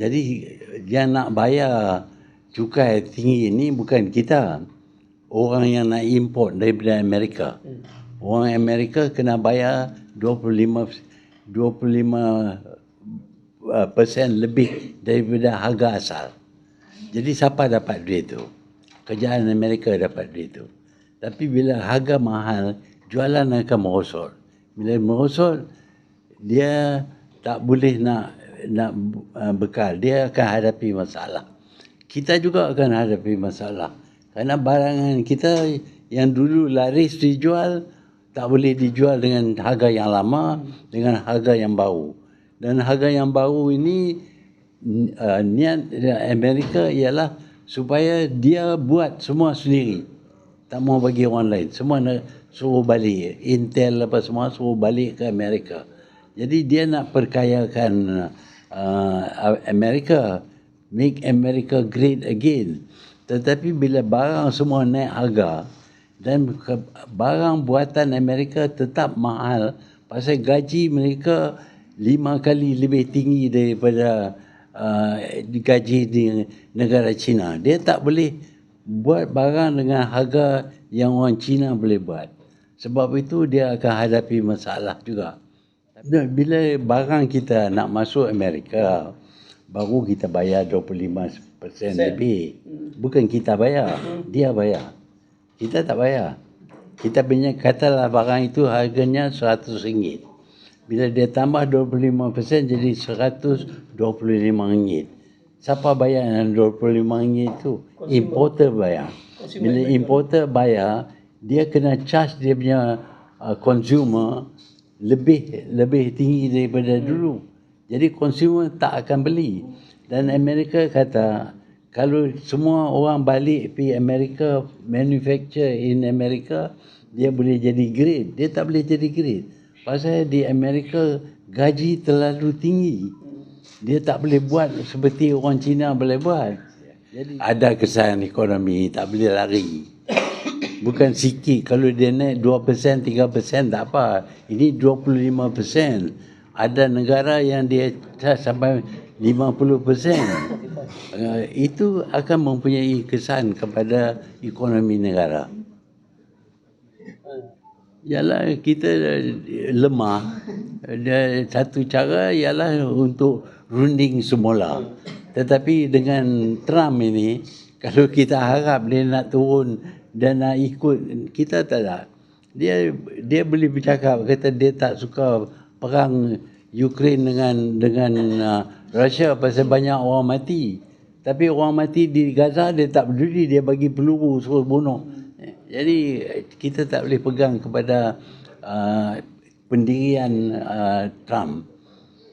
Jadi yang nak bayar cukai tinggi ni bukan kita. Orang yang nak import daripada Amerika. Orang Amerika kena bayar 25 25 uh, persen lebih daripada harga asal. Jadi siapa dapat duit tu? Kerajaan Amerika dapat duit tu. Tapi bila harga mahal, jualan akan merosot. Bila merosot, dia tak boleh nak nak uh, bekal. Dia akan hadapi masalah. Kita juga akan hadapi masalah. Kerana barangan kita yang dulu laris dijual, tak boleh dijual dengan harga yang lama, dengan harga yang baru. Dan harga yang baru ini, uh, niat Amerika ialah supaya dia buat semua sendiri. Tak mau bagi orang lain. Semua nak suruh balik. Intel apa semua suruh balik ke Amerika. Jadi dia nak perkayakan uh, Amerika. Make America great again. Tetapi bila barang semua naik harga dan barang buatan Amerika tetap mahal pasal gaji mereka lima kali lebih tinggi daripada uh, gaji di negara China. Dia tak boleh buat barang dengan harga yang orang China boleh buat. Sebab itu dia akan hadapi masalah juga. Bila barang kita nak masuk Amerika, baru kita bayar 25% lebih. Bukan kita bayar, dia bayar. Kita tak bayar. Kita punya katalah barang itu harganya RM100. Bila dia tambah 25% jadi RM125. Siapa bayar yang RM25 itu? Importer bayar. Bila importer bayar, dia kena charge dia punya uh, consumer lebih lebih tinggi daripada dulu. Jadi consumer tak akan beli. Dan Amerika kata kalau semua orang balik pergi Amerika manufacture in Amerika dia boleh jadi great. Dia tak boleh jadi great. Pasal di Amerika gaji terlalu tinggi dia tak boleh buat seperti orang Cina boleh buat. Jadi ada kesan ekonomi tak boleh lari. Bukan sikit kalau dia naik 2%, 3% tak apa. Ini 25%. Ada negara yang dia sampai 50%. Uh, itu akan mempunyai kesan kepada ekonomi negara. Yalah kita lemah. Dan satu cara ialah untuk runding semula. Tetapi dengan Trump ini, kalau kita harap dia nak turun dan nak ikut, kita tak ada. Dia dia boleh bercakap kata dia tak suka perang Ukraine dengan dengan uh, Russia pasal banyak orang mati. Tapi orang mati di Gaza dia tak peduli dia bagi peluru suruh bunuh. Jadi kita tak boleh pegang kepada uh, pendirian uh, Trump.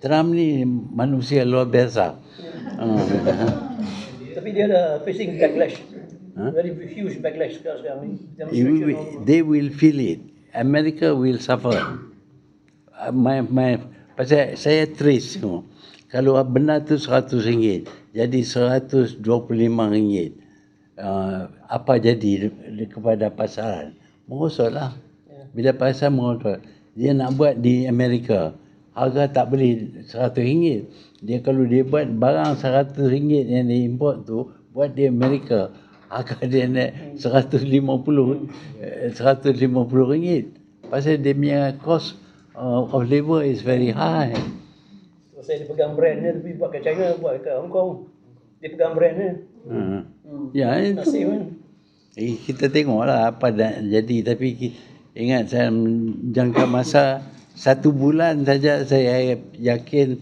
Trump ni manusia luar biasa. Tapi dia ada facing backlash. Huh? Very huge backlash ni. Will, they will feel it. America will suffer. Uh, my, my, pasal saya trace you. Kalau benar tu seratus ringgit, jadi seratus dua puluh lima ringgit. Uh, apa jadi kepada pasaran? Merosotlah. Ya. Bila pasar merosot, dia nak buat di Amerika harga tak boleh seratus ringgit. Dia kalau dia buat barang seratus ringgit yang dia import tu, buat di Amerika, harga dia naik seratus lima puluh, eh, seratus lima puluh ringgit. Pasal dia punya cost uh, of labor is very high. So, saya dia pegang brand ni, tapi buat ke China, buat ke Hong Kong. Dia pegang brand ni. Hmm. hmm. Ya, itu. Nasib, kan? Eh, kita tengoklah apa dah jadi. Tapi ingat saya jangka masa satu bulan saja saya yakin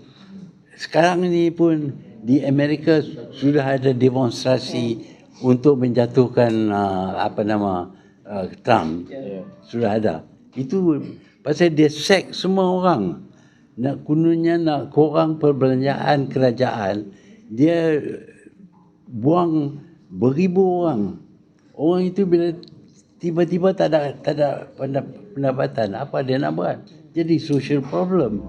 sekarang ini pun di Amerika sudah ada demonstrasi untuk menjatuhkan uh, apa nama uh, Trump. Yeah. sudah ada. Itu pasal dia sek semua orang. Nak kununnya nak kurang perbelanjaan kerajaan dia buang beribu orang. Orang itu bila tiba-tiba tak ada tak ada pendapatan apa dia nak buat? Jadi social problem.